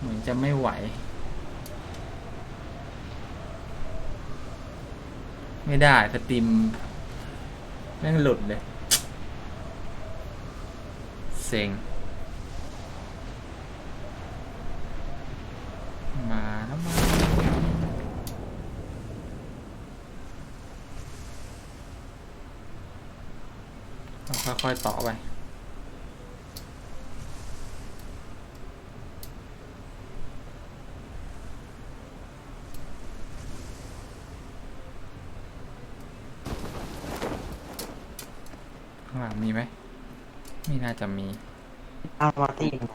เหมือนจะไม่ไหว ไม่ได้สตรีมแม่งหลุดเลย เซ็ง มาแล้วมาค่อยๆต่อไป ข้างหลังมีไหม ไม่น่าจะมีตามมาตี้หนึ่ง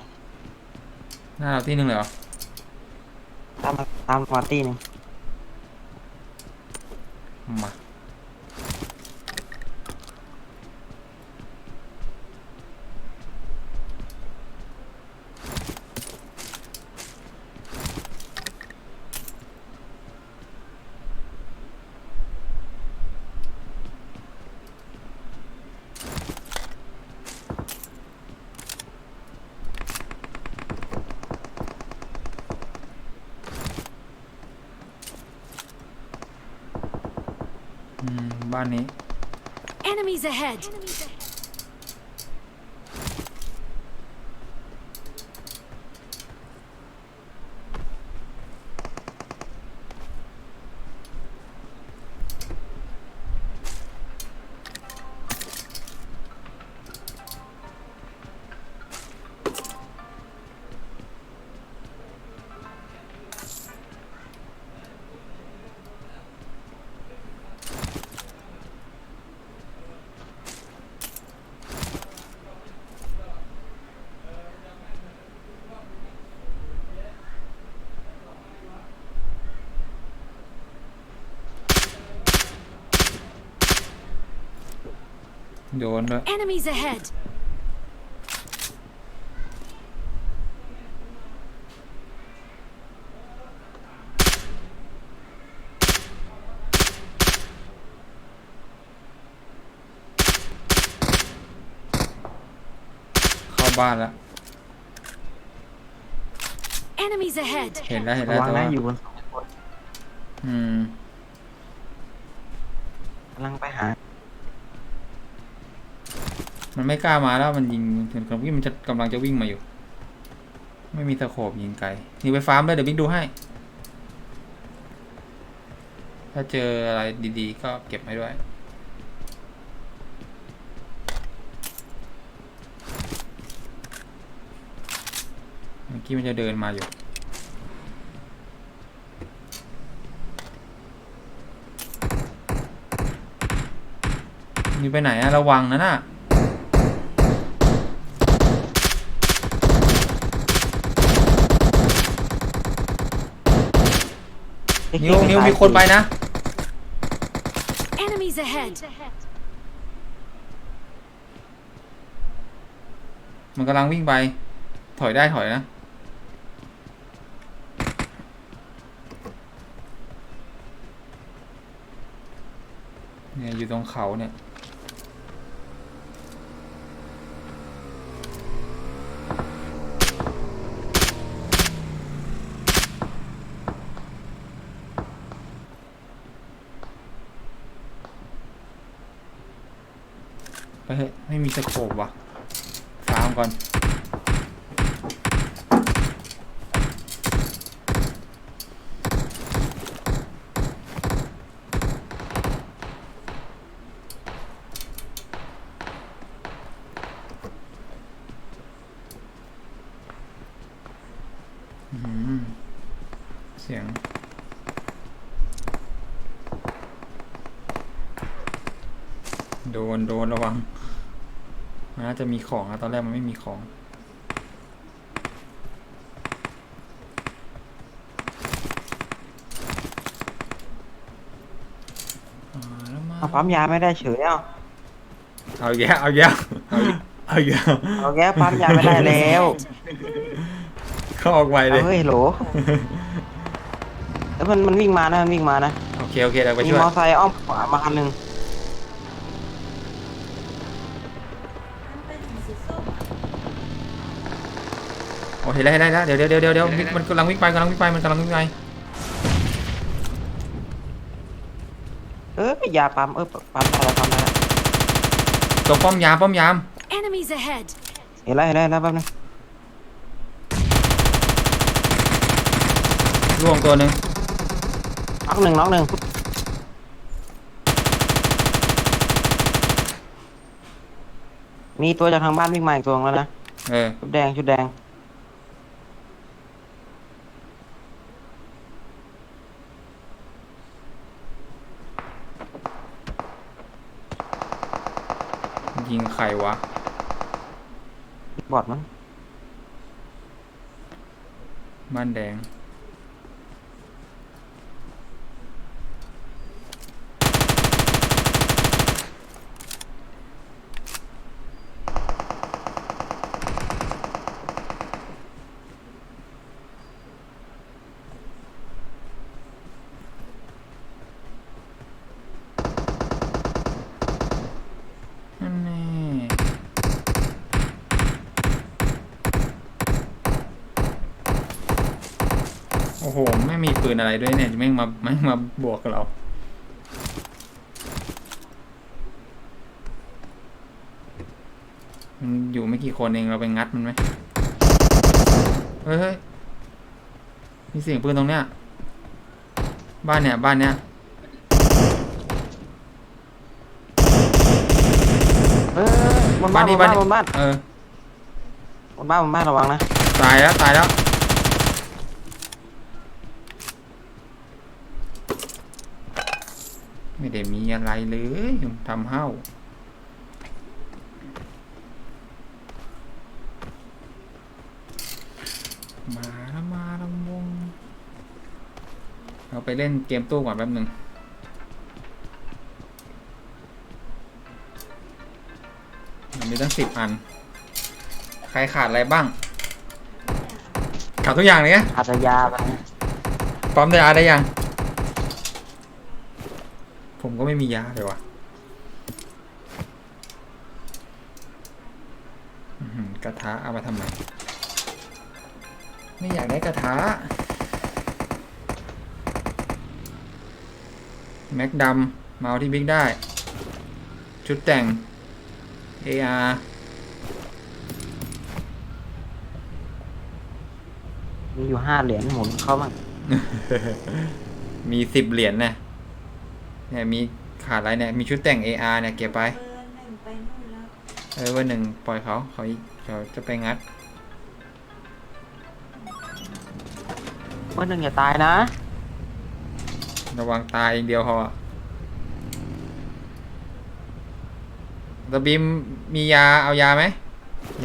หน้าเราที่หนึ่งเลยเหรอตามมาตามมาตี้หนึ่ง บ้านนี้ Enemies ahead! โดนด้วย Enemies ahead! เข้าบ้านแล้ว Enemies ahead! เห็นแล้วเห็นระแล้ววังแต่นะว่าอยู่บนสองคนอืม กำลังไปหา มันไม่กล้ามาแล้วมันยิงถึงกับวิ่งมันจะกำลังจะวิ่งมาอยู่ ไม่มีตะโขบยิงไกลนี่ไปฟาร์มเลยเดี๋ยวบิ๊กดูให้ ถ้าเจออะไรดีๆ ก็เก็บให้ด้วยเมื่อกี้มันจะเดินมาอยู่นี่ไปไหนอะระวังนะน่ะ นิวนิวมีคนไปนะ Enemies ahead! มันกำลังวิ่งไป ถอยได้ถอยนะ เนี่ยอยู่ตรงเขาเนี่ย ไปเฮ้ยไม่มีสโคบว่ะฟาร์มก่อน อื้อหือเสียง โดน โดนระวัง มันน่า จะมีของอะตอนแรกมันไม่มีของ อ่าแล้วมาเอาปั๊มยาไม่ได้เฉยเอ้าเอาแย่เอาแย่เอาเอาแย่เอาแกปั๊มยาไม่ได้แล้วเข้าออกไวเลเอาย เฮ้ยโหลแล้วมันมันวิ่งมานะมันวิ่งมานะโอเค โอเคเดี๋ยวไปมีช่วยมอไซค์อ้อมขวามาคันหนึ่ง เคได้ได้ได้เดี๋ยวเดี๋ยวเดี๋ยวเดี๋ยวเดี๋ยวมันกำลังวิ่งไปกำลังวิ่งไปมันกำลังวิ่งไปเออยาปั๊มเออปั๊มได้แล้วปั๊มได้แล้วตรงป้อมยามป้อมยาม Enemies ahead! เห็นแล้วเห็นแล้วเห็นแล้วแป๊บนึงล่วงตัวหนึ่งน็อกหนึ่งน็อกหนึ่งมีตัวจากทางบ้านวิ่งมาอีกตัวนึงแล้วนะเออชุดแดงชุดแดง ยิงใครวะ บอดมั้งบ้านแดง นั่นแน่โอ้โห ไม่มีปื นอะไรด้วยเนี่ยแม่งมาแม่งมาบวกกับเรามันอยู่ไม่กี่คนเองเราไปงัดมันไหมเฮ้ยเฮ้ยมีเสียงปืนตรงเนี้ยบ้านเนี่ยบ้านเนี้ยเออบนบ้านบนบ้านบนบ้านเออบนบ้านบนบ้านระวังนะตายแล้วตายแล้ว ไม่ได้มีอะไรเลยทำเห้ามาแล้วมาแล้ววงเราไปเล่นเกมตู้ก่อนแป๊บหนึ่งมันมีตั้งสิบอัน ใครขาดอะไรบ้าง ขาดทุกอย่างเลยนะอาจจะยาไปนะปั๊มได้ยาได้ยัง ผมก็ไม่มียาเลยว่ะอื้อหือกระทะเอามาทำไมไม่อยากได้กระทะแม็กดำมาเอาที่บิ๊กได้ ชุดแต่ง AR มีอยู่ห้าเหรียญหมุนเข้ามา มีสิบเหรียญนะ เนี่ยมีขาดอะไรเนี่ยมีชุดแต่ง AR เนี่ยเก็บไปเออเวันหนึ่งปล่อยเขาเขาเขาจะไปงัดเมื่อหนึ่งอย่าตายนะ ระวังตายอย่างเดียวพอตะบิมมียาเอายาไหม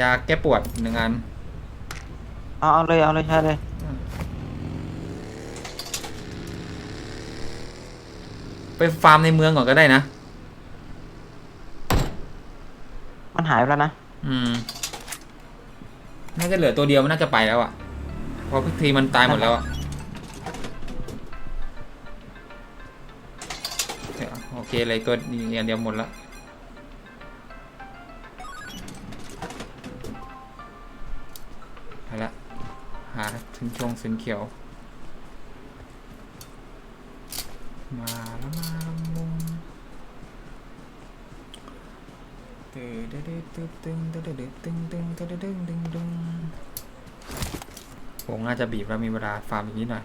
ยาแก้ปวดหนึ่งอัน เอาเอาเลยเอาเลยใช่เลย ไปฟาร์มในเมืองก่อนก็ได้นะ มันหายไปแล้วนะ อืม น่าจะเหลือตัวเดียวมันน่าจะไปแล้วอะ่ะเพราะพิธีมันตายหมดแล้วอะ่ะเดี๋ยวโอเคเลยตัวอย่างเดียวหมดแล้ว ไปละ หาถึงชงสินเขียว มาแล้วมา ผมน่าจะบีบแล้วมีเวลาฟาร์มอีกนิดหน่อย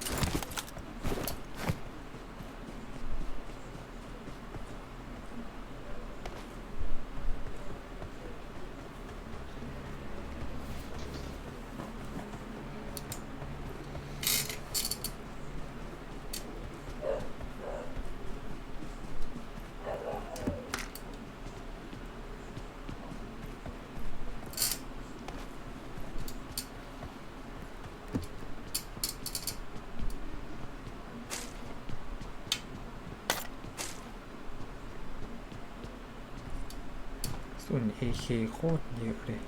ส่วน AK โคตรเยอะเลย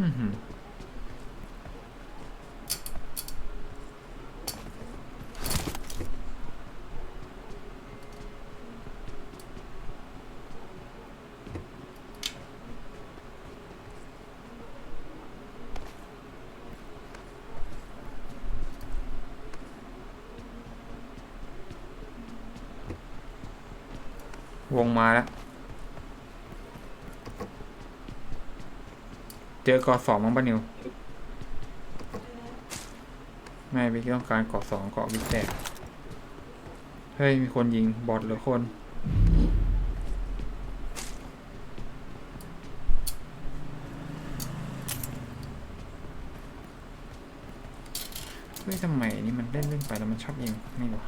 อือหือ วงมาแล้ว เจอเกาะสองมั้งปะนิว ไม่พี่ต้องการเกาะสองเกาะวิกแตกเฮ้ย มีคนยิงบอทหรือคน เฮ้ยทำไมนี่มันเล่นเล่นไปแล้วมันชอบยิง นี่หวะ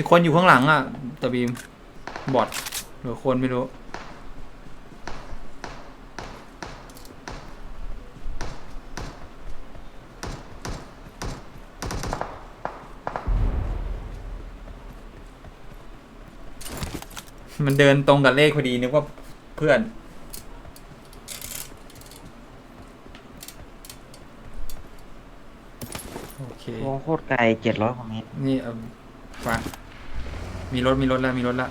มีคนอยู่ข้างหลังอะตะบีม บอทหรือคนไม่รู้ มันเดินตรงกับเลขพอดีนึกว่าเพื่อนโอเควงโคตรไกลเจ็ดร้อยกว่าเมตร นี่เอาไป มีรถ มีรถแล้ว มีรถแล้ว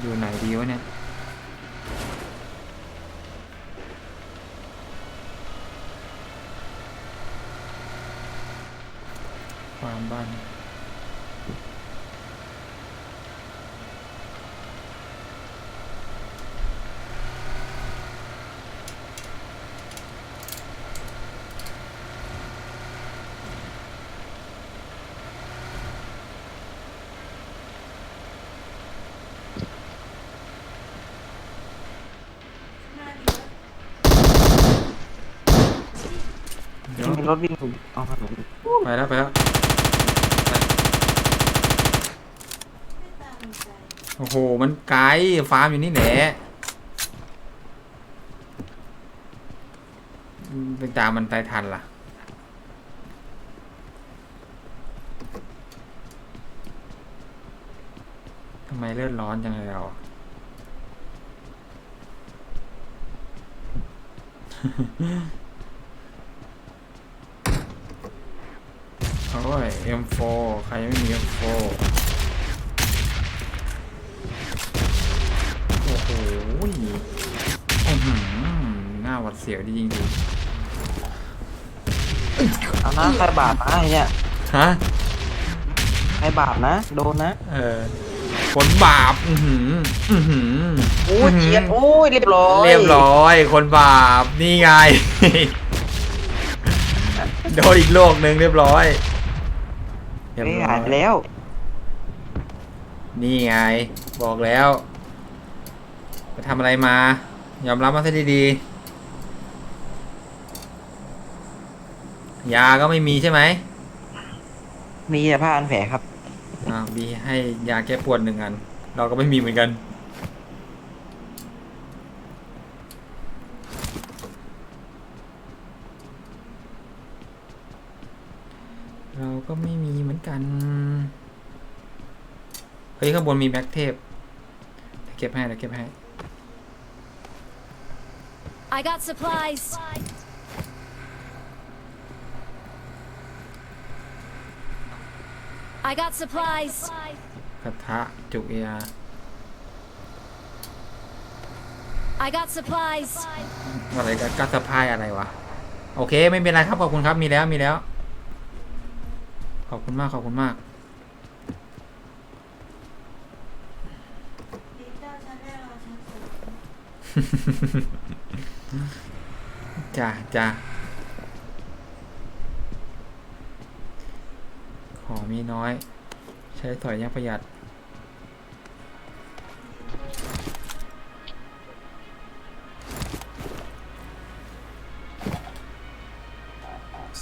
อยู่ไหนดีวะเนี่ย ความบ้านเดี๋ยวมีรถวิ่งอยู่เอาถนนไปแล้วไปแล้วไป โอ้โห มันไกล ฟาร์มอยู่นี่แหละอืมไปตามมันไปทันล่ะ ทำไมเลือดร้อนจังเลยเราโอ้ย M4 ใครไม่มี M4 โอ้โหอื้อหือหน้าหวัดเสียวดีจริงเอานะใครบาปนะไอ้เนี่ยๆฮะ ใครบาปนะ โดนนะเออคนบาป อือหือ อือหือโอ้ยเจียนโอ้ยเรียบร้อยเรียบร้อย คนบาป นี่ไง โดนอีกโลกหนึ่งเรียบร้อยเรียบไม่ร้อหายยไปแล้ว นี่ไง บอกแล้ว ไปทำอะไรมา ยอมรับมาซะดีๆ ยาก็ไม่มีใช่ไหมมีแต่ผ้าอันแผลครับ อ่าบีให้ยาแก้ปวดหนึ่งอัน เราก็ไม่มีเหมือนกัน เราก็ไม่มีเหมือนกัน เฮ้ยข้างบนมีแบ็กเทปเดี๋ยวเก็บให้เดี๋ยวเก็บให้ I got supplies. I got supplies. กระทะจุกเอีย I got supplies. อะไรกันกัสพายอะไรวะ โอเค ไม่เป็นไรครับ ขอบคุณครับ มีแล้ว มีแล้ว ขอบคุณมาก ขอบคุณมาก จ้าจ้าของมีน้อย ใช้ถอยยังประหยัด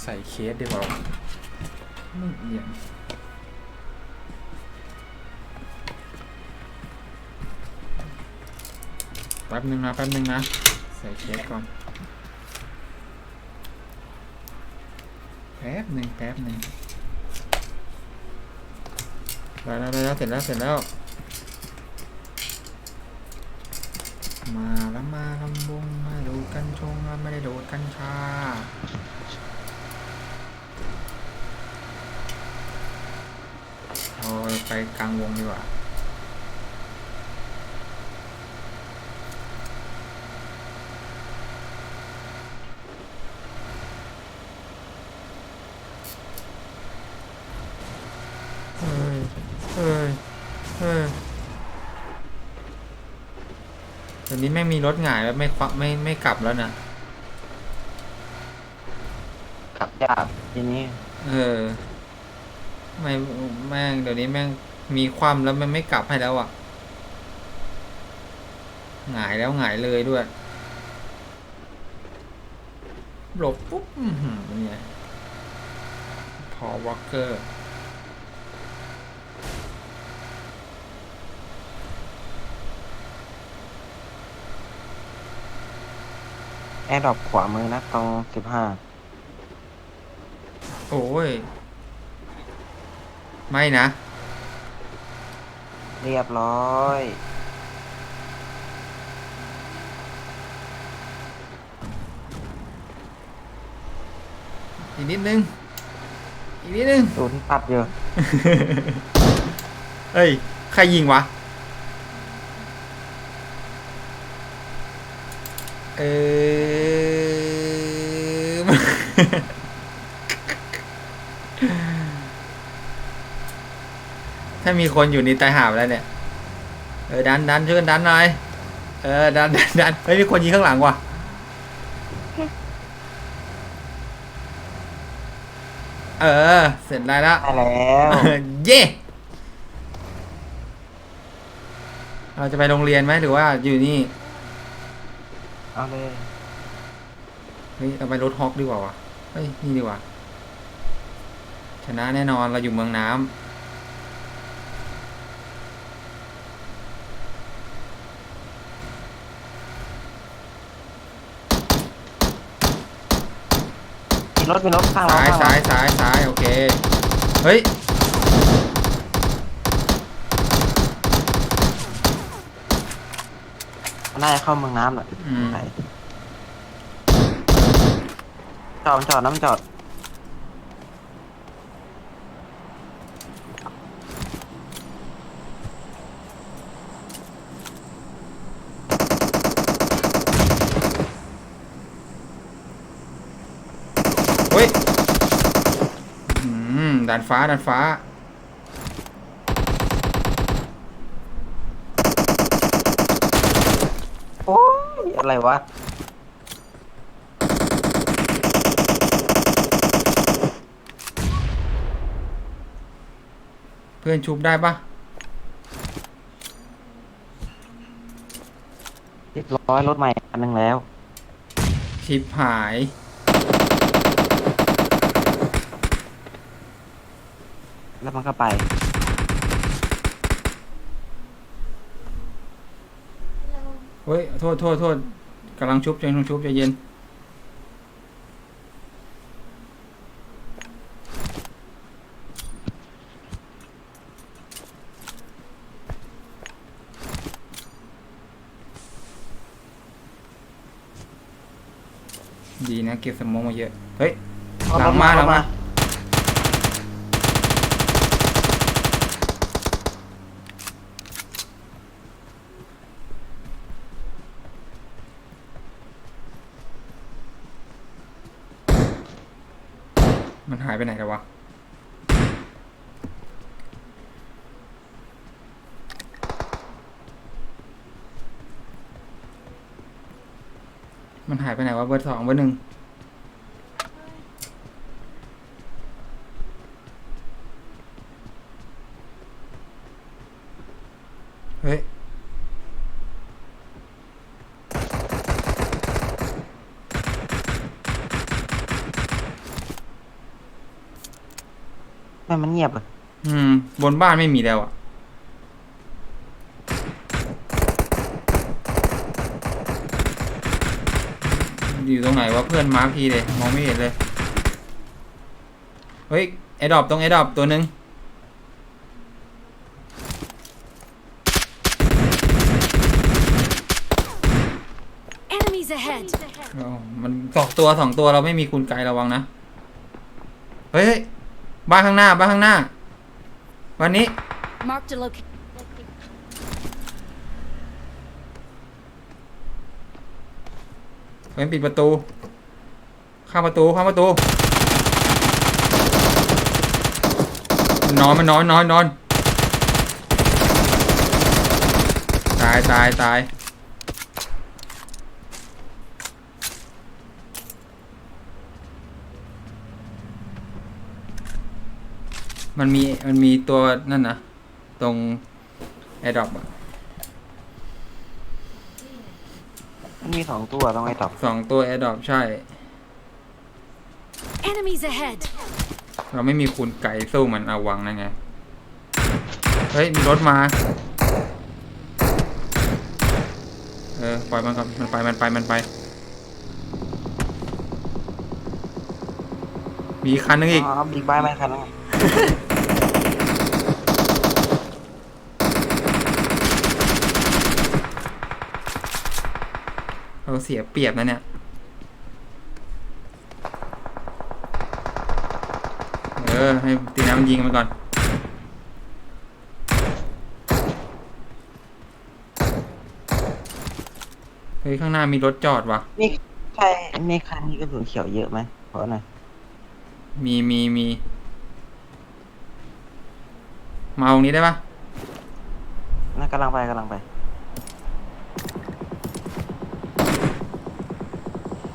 ใส่เคสดีกว่าไม่เอียงแป๊บนึงนะ แป๊บนึงนะ ใส่เคก่อน แป๊บหนึ่งแป๊บหนึ่งได้แล้วได้แล้วเสร็จแล้วเสร็จแล้ว มาแล้วมาลำวงมาดูกันชงแล้วไม่ได้ดูดกัญชาเราไปกลางวงดีกว่า เฮ้ย เฮ้ย เฮ้ยเดี๋ยว นี้แม่งมีรถหงายแล้วไม่ควักไม่ไม่กลับแล้วนะขับยากทีนี้เออไม่แม่งเดี๋ยวนี้แม่งมีความแล้วมันไม่กลับให้แล้วอะหงายแล้วหงายเลยด้วยหลบปุ๊บอื้อหือเนี่ยพอวอลเกอร์ แอร์ดรอปขวามือนะตรงสิบห้าโอ้ย ไม่นะ เรียบร้อย อีกนิดนึง อีกนิดนึงดูที่ปัดอยู่เฮ้ย ใครยิงวะ เออ ถ้ามีคนอยู่นี่ตายหาไปแล้วเนี่ย เออดันดันช่วยกันดันหน่อย เออดันดันดันเฮ้ยมีคนยิงข้างหลังว่ะ เออ เสร็จได้แล้ว ได้แล้วเย่เราจะไปโรงเรียนไหมหรือว่าอยู่นี่ เอาเลย เฮ้ยเราไปรถฮอกดีกว่าวะ เฮ้ย นี่ดีกว่า ชนะแน่นอนเราอยู่เมืองน้ำมีรถมีรถข้างเราซ้ายข้างเราซ้ายซ้ายซ้ายโอเค เฮ้ยมันน่าจะเข้าเมืองน้ำแหละอืมไหน จอดมันจอดนะมันจอดเฮ้ยอืมดันฟ้าดันฟ้า โอ้ยอะไรวะ เพื่อนชุบได้ปะเรียบร้อยรถใหม่อันหนึ่งแล้ว ชิปหาย แล้วมันก็ไป เฮ้ย โทษโทษโทษกำลังชุบใจกำลังชุบใจเย็น เก็บสมองมาเยอะ เฮ้ย หลังมาหลังมา มันหายไปไหนแล้ววะ มันหายไปไหนวะเบอร์สองเบอร์หนึ่ง นบ้านไม่มีแล้วอะอยู่ตรงไหนวะเพื่อนมาร์คทีเลยมองไม่เห็นเลย เฮ้ยไอดอบตรงไอดอบตัวหนึ่งมันสองตัวสองตัวเราไม่มีคุณไกลระวังนะ เฮ้ย บ้านข้างหน้า บ้านข้างหน้า วันนี้ Marked a location. เฮ้ยปิดประตูข้ามประตูข้ามประตูนอนมันนอนนอนนอน ตายตายตาย มันมีมันมีตัวนั่นนะตรงแอร์ดรอปอะมันมีสองตัวต้องไอ้ตอบสองตัวแอร์ดรอปใช่ Enemies ahead! เราไม่มีคูณไก่สู้มันเอาวังนั่นไง เฮ้ย มีรถมา เออ ปล่อยมันก่อนมันไป มันไป มันไป มีอีกคันนึงอีก อ๋อบิ๊กไบค์ไม่คันนั้นไง เราเสียเปรียบนะเนี่ยเออให้ตีน้ำมันยิงมันก่อนเฮ้ยข้างหน้ามีรถจอดว่ะนี่ใช่นี่คันนี้กระสุนเขียวเยอะไหมขอหน่อยมีมีมีมาตรงนี้ได้ปะน่ากำลังไปกำลังไป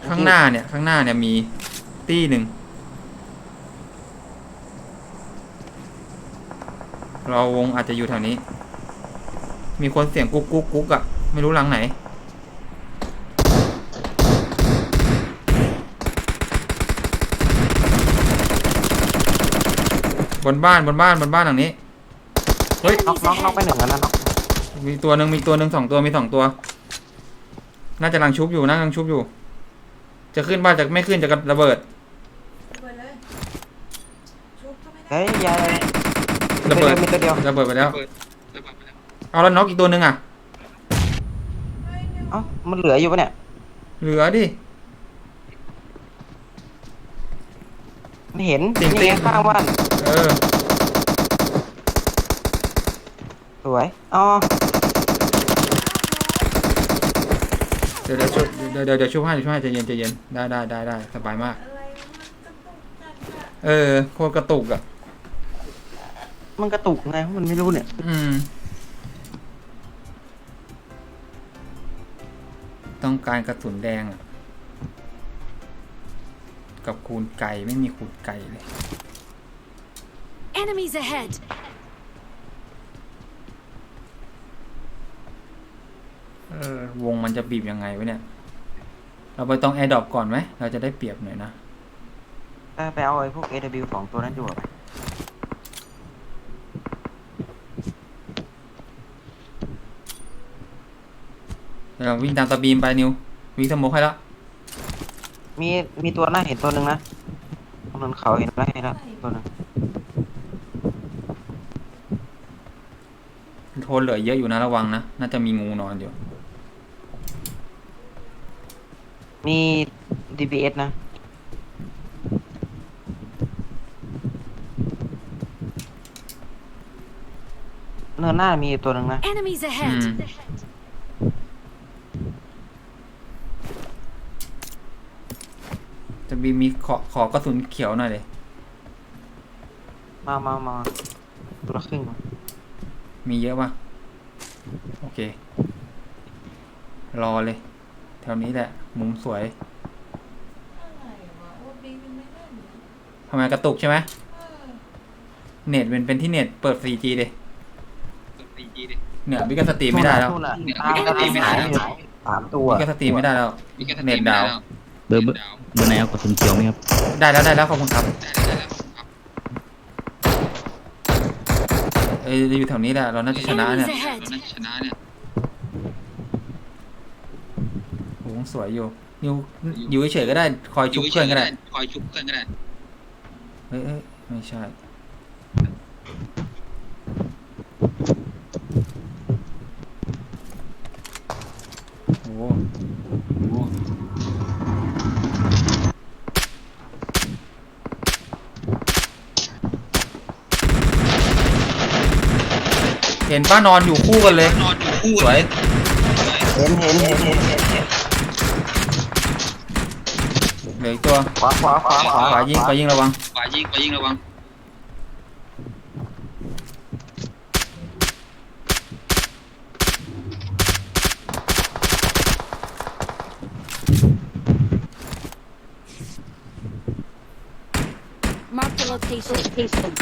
ข้างหน้าเนี่ย ข้างหน้าเนี่ยมีตี้หนึ่ง เราวงอาจจะอยู่แถวนี้ มีคนเสียงกุ๊กกุ๊กกุ๊กอะไม่รู้หลังไหน บนบ้านบนบ้านบนบ้านหลังนี้ เฮ้ยน็อกน็อกน็อกไปหนึ่งแล้วนะน็อกมีตัวหนึ่งมีตัวหนึ่งสองตัวมีสองตัว น่าจะกำลังชุบอยู่น่ากำลังชุบอยู่ จะขึ้นบ้านจะไม่ขึ้นจะระเบิดเฮ้ยอยาระเบิดมีตัวเดียวระเบิดไปแล้วเอาแล้วน็อกอีกตัวหนึ่งอะเอ้ามันเหลืออยู่ปะเนี่ยเหลือดิไม่เห็นจริงๆนี่ข้างบ้านเออสวยอ๋อ เดี๋ยวเดี๋ยวชุบเดี๋ยวเดี๋ยวเดี๋ยวชุบให้เดี๋ยวชุบให้ใจเย็นใจเย็นได้ได้ได้ได้สบายมาก เออโคตรกระตุกอะ มันกระตุกไงมันไม่รู้เนี่ย อืม ต้องการกระสุนแดงอะกับคูณไก่ไม่มีคูณไก่เลย Enemies ahead! เออวงมันจะบีบยังไงวะเนี่ย เราไปต้องแอร์ดรอปก่อนไหม เราจะได้เปรียบหน่อยนะไปไปเอาไอ้พวก AW สองตัวนั้นดีกว่าเดี๋ยวเราวิ่งตามตะบีมไปนิว วิ่งสมกให้แล้วมีมีตัวหน้าเห็นตัวหนึ่งนะตรงนั้นเขาเห็นแล้วเห็นแล้วตัวหนึงโทนเหลือเยอะอยู่นะระวังนะ น่าจะมีงูนอนอยู่ มี DBS นะ เนินหน้ามีตัวหนึ่งนะ Enemies ahead! Hmm. จะบีมมีขอขอกระสุนเขียวหน่อยเลยมามามาตัวละครึ่งมามีเยอะปะโอเค รอเลยแถวนี้แหละ มุมสวยทำไมกระตุกใช่ไหมเน็ตเป็นเป็นที่เน็ตเปิด 4G เลยเนี่ยวิกก็สตรีมไม่ได้แล้วนู่นน่ะตามกันไม่ได้อยู่สามตัววิกก็สตรีมไม่ได้แล้ว เน็ตดาวน์ เบอร์เบอร์เบอร์ไหนเอากระสุนเขียวไหมครับ ได้แล้วได้แล้วขอบคุณครับเอ้ยอยู่แถวนี้แหละเราน่าจะชนะเนี่ย Enemies ahead! โห สวยอยู่อยู่อยู่เฉยๆก็ได้ คอยชุบเพื่อนก็ได้ คอยชุบเพื่อนก็ได้ เฮ้ยเอ้ยไม่ใช่โหโหเห็นป้านอนอยู่คู่กันเลย นอนอยู่คู่สวย เห็นเห็นเห็นเห็นเห็น เห็นเหลืออีกตัวขวาขวาขวาขวาขวายิงขวายิงระวังขวายิงขวายิงระวัง Mark the location.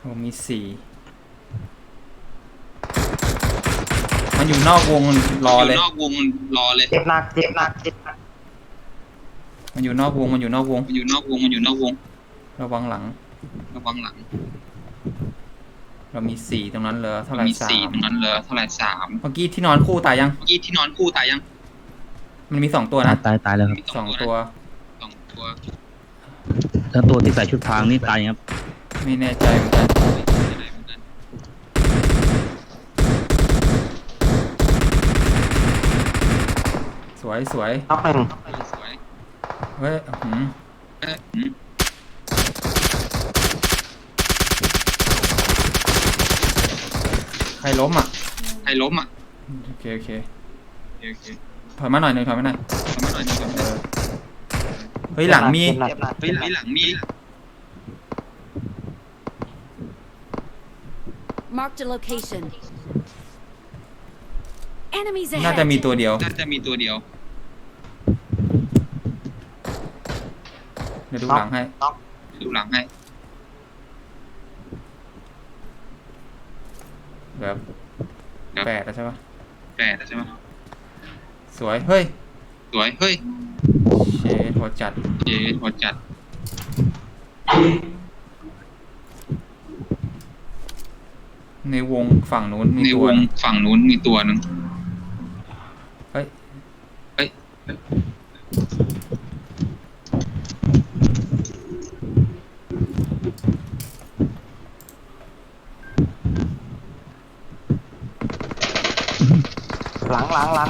โอ้มีสี่ มันอยู่นอกวงรอเลยยู่นอกวงรอเลย เจ็บหนักเจ็บหนักเจ็บหนักมันอยู่นอกวงมันอยู่นอกวง มันอยู่นอกวงมันอยู่นอกวง ระวังหลัง ระวังหลังเรามีสี่ตรงนั้นเหลยเท่าไหร่มีสาสี่มตรงนั้นเหลยเท่าไหร่สามเมื่อกี้ที่นอนคู่ตายยัง เมื่อกี้ที่นอนคู่ตายยังมันมีสองตัวตายนะตายตายแล้วครับมีสองตัว สองตัว แล้วตัวที่ใส่ชุดพรางนี่ตายยังครับไม่แน่ใจเหมือนกันอะไรเหมือนกัน ส วยสวยน็อกหนึ่งสวยเฮ้ยหืมเอ๊ะหืมใครล้มอะ ใครล้มอะโอเคโอเคโอเคโอเคถอยมาหน่อยหนึ่งถอยมาหน่อยทำมาหน่อยหนึงทำมาหเอน่อยอเฮ้ยหลังมีเจ็บหนักเจ็บหนักเฮ้ยหลังหลังมี Marked a location. Enemies น่าจะมี ahead. ตัวเดียว น่าจะมีตัวเดียว เดี๋ยวดูหลังให้น็อกดูหลังให้แบบครับแปดแล้วใช่ปะแปดแล้วใช่ไหมสวย เฮ้ยสวย เฮ้ยเชดหัวจัดเจ๊หัวจัด ในวงฝั่งนู้นมีในตัววงหนึ่งฝั่งนู้นมีตัวหนึ่งเฮ้ย เฮ้ย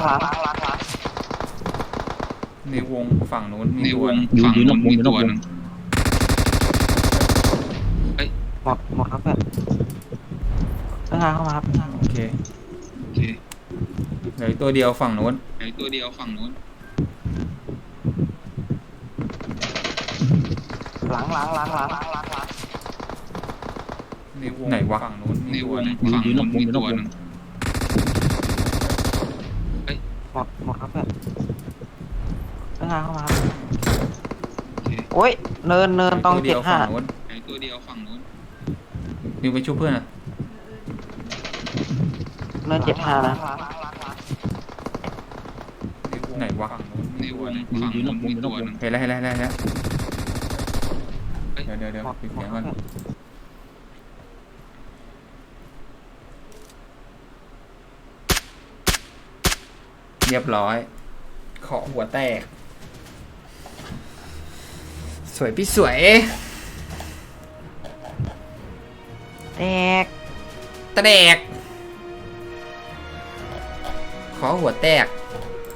ห ลังหลังหลังหลังในวงฝั่งนู้นมีในตัววงอยู่ฝั่งอยู่นอนู้นวงมีอยู่นอตัววง หนึ่งหมดหมดครับเพื่อนเพิ่งงาเข้ามาครับโอเคโอเคเหลืออีกตัวเดียวฝั่งนู้นไอตัวเดียวฝั่งนู้นหลังหลังหลังหลังหลังหลังหลังในวงไหนวะฝั่งนู้นในมีตัววงหนึ่งฝั่งนู้นมีตัวหนึ่ง หมดหมดครับเพื่อนเพิ่งงานเข้ามาครับโอเคโอ้ยเนินเนินต้องตัวเดีเจ็ยดวห้าฝั่งนู้นไอตัวเดียวฝั่งนู้นนิวไปช่วยเพื่อนอะเนินเจ็ดห้านะไหนวะฝั่งนู้นในมีวตัวงหนึ่งฝั่งนู้นมีตัวหนึ่งเห็นแล้วเห็นแล้วเห็นแล้วเห็นแล้วเฮ้ยเดี๋ยวเดี๋ยวเดี๋ยวหมดปิดหมเสีดยงคก่รัอบนเพื่อน เรียบร้อย ขอหัวแตก สวยพี่สวย แตก แตก ขอหัวแตก